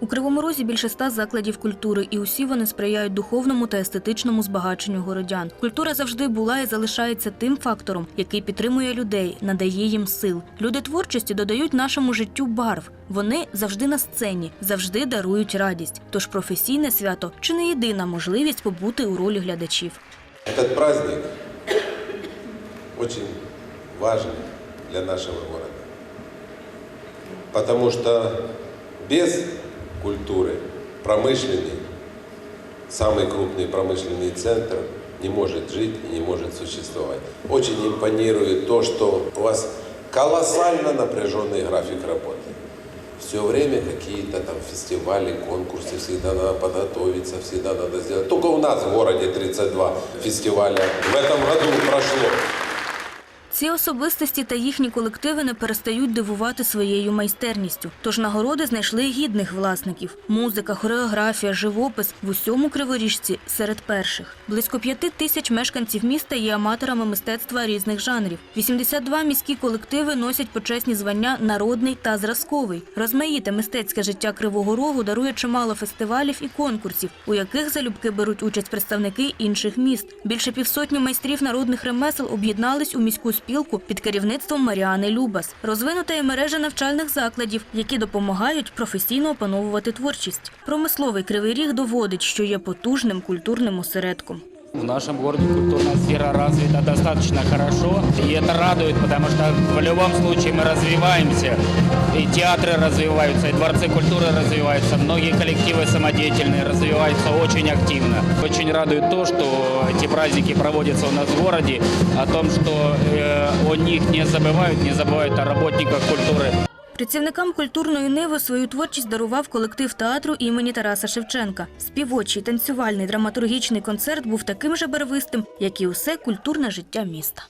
У Кривому Розі більше ста закладів культури, і усі вони сприяють духовному та естетичному збагаченню городян. Культура завжди була і залишається тим фактором, який підтримує людей, надає їм сил. Люди творчості додають нашому життю барв. Вони завжди на сцені, завжди дарують радість. Тож професійне свято чи не єдина можливість побути у ролі глядачів. Этот праздник очень важен для нашего города. Потому что без культуры промышленный, самый крупный промышленный центр не может жить и не может существовать. Очень импонирует то, что у вас колоссально напряженный график работы. Все время какие-то там фестивали, конкурсы, всегда надо подготовиться, всегда надо сделать. Только у нас в городе 32 фестиваля в этом году прошло. Ці особистості та їхні колективи не перестають дивувати своєю майстерністю. Тож нагороди знайшли гідних власників: музика, хореографія, живопис в усьому криворіжці серед перших. Близько п'яти тисяч мешканців міста є аматорами мистецтва різних жанрів. 82 міські колективи носять почесні звання народний та зразковий. Розмаїте мистецьке життя Кривого Рогу дарує чимало фестивалів і конкурсів, у яких залюбки беруть участь представники інших міст. Більше півсотні майстрів народних ремесел об'єднались у міську спілку під керівництвом Маріани Любас. Розвинута є мережа навчальних закладів, які допомагають професійно опановувати творчість. Промисловий кривий ріг доводить, що є потужним культурним осередком. В нашем городе культурная сфера развита достаточно хорошо, и это радует, потому что в любом случае мы развиваемся, и театры развиваются, и дворцы культуры развиваются, многие коллективы самодеятельные развиваются очень активно. Очень радует то, что эти праздники проводятся у нас в городе, о том, что э, о них не забывают, не забывают о работниках культуры. Працівникам культурної ниви свою творчість дарував колектив театру імені Тараса Шевченка. Співочий танцювальний драматургічний концерт був таким же барвистим, як і усе культурне життя міста.